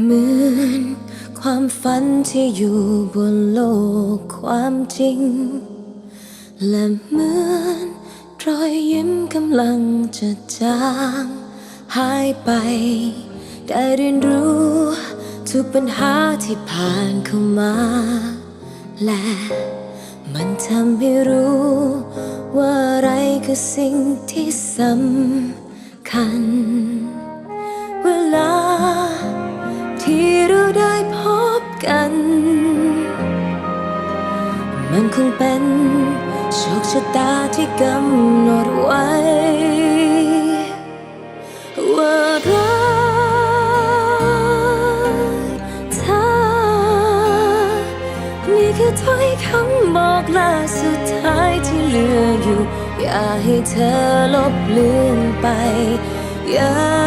เหมือนความฝันที่อยู่บนโลกความจริง และเหมือนรอยยิ้มกำลังจะจางหายไป ได้เรียนรู้ทุกปัญหาที่ผ่านเข้ามา และมันทำให้รู้ ว่าอะไรคือสิ่งที่สำคัญ เวลา กัน มันคงเป็นโชคชะตาที่กำหนดไว้ ว่ารักเธอนี่คือถ้อยคำบอกลาสุดท้ายที่เหลืออยู่ อย่าให้เธอลบเลือนไป อย่า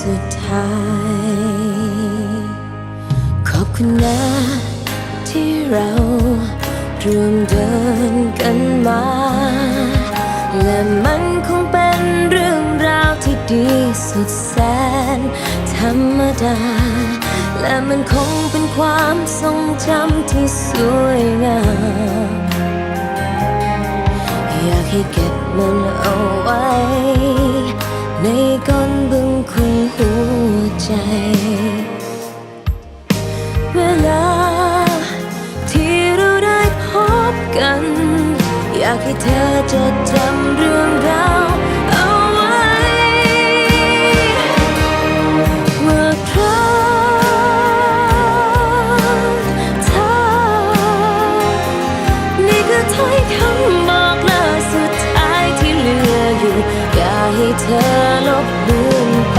สุดท้าย ขอบคุณนะที่เราร่วมเดินกันมา และมันคงเป็นเรื่องราวที่ดีสุดแสน ธรรมดา และมันคงเป็นความทรงจำที่สวยงามอยากให้เก็ จดจำเรื่องราวเอาไว้ว่าเพราะเธอนี่คือถ้อยคำบอกลาสุดท้ายที่เหลืออยู่ อย่าให้เธอลบเลือนไป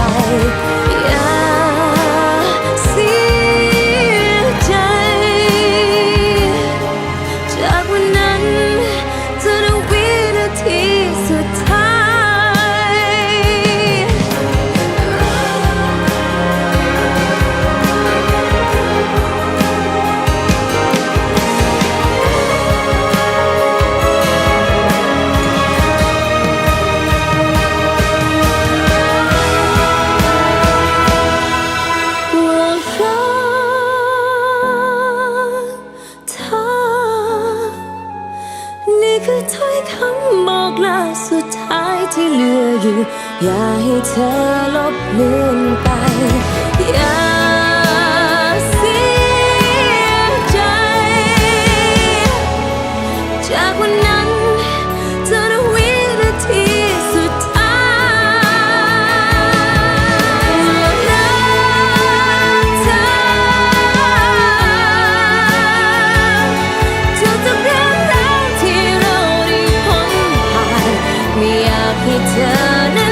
กลาสุดท้ายที่เหลืออยู่ อย่าให้เธอลบเลือนไป อย่า อยากให้เธอ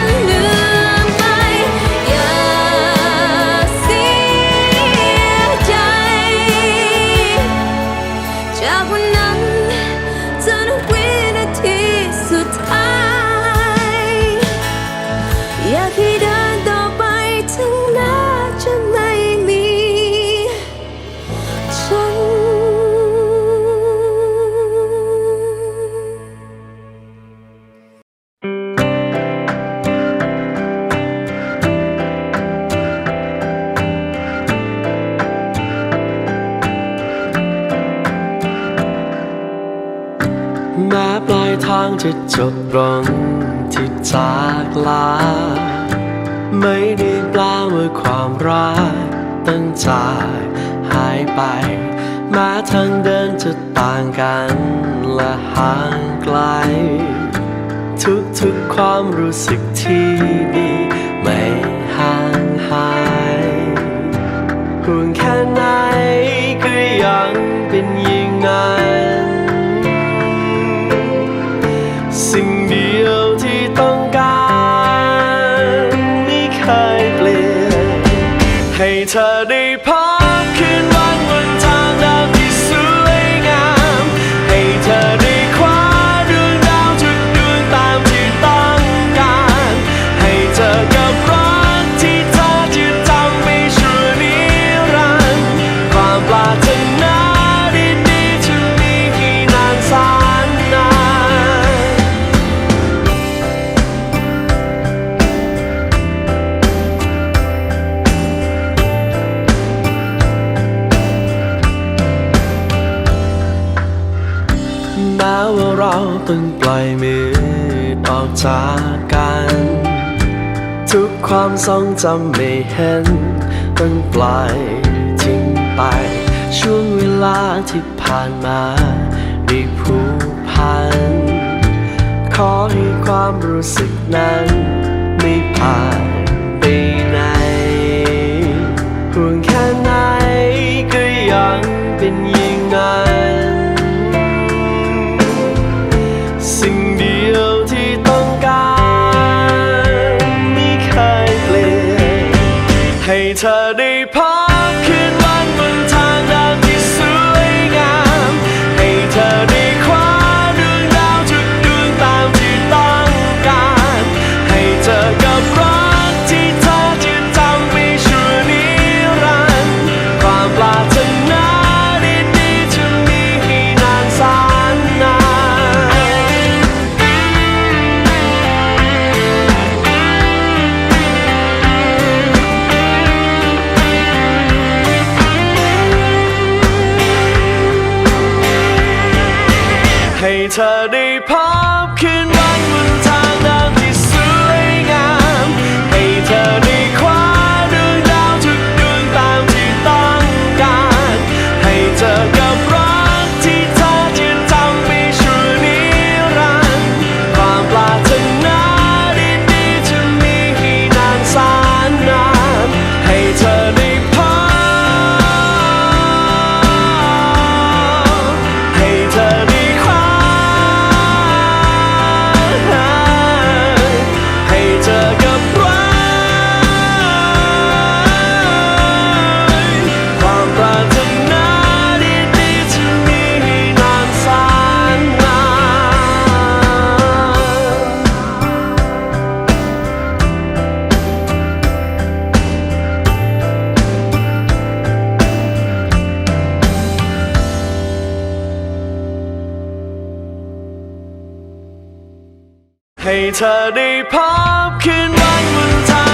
ทางจะจบลงที่จากลา ไม่ได้แปลว่าความรักตั้งจากหายไป มาทางเดินจะต่างกันและห่างไกล ทุกๆความรู้สึกที่ดี เคยเปลี่ยนให้เธอได้พัก ต้องปล่อยมือออกจากกัน ทุกความทรงจำไม่เห็น ต้องปล่อยทิ้งไป ช่วงเวลาที่ผ่านมาได้ผูกพัน ขอให้ความรู้สึกนั้น ไม่ผ่านไปไหนห่วงแค่ไหนก็ยังเป็น เธอได้พั ให้เธอได้พบพคืนวันบนทาง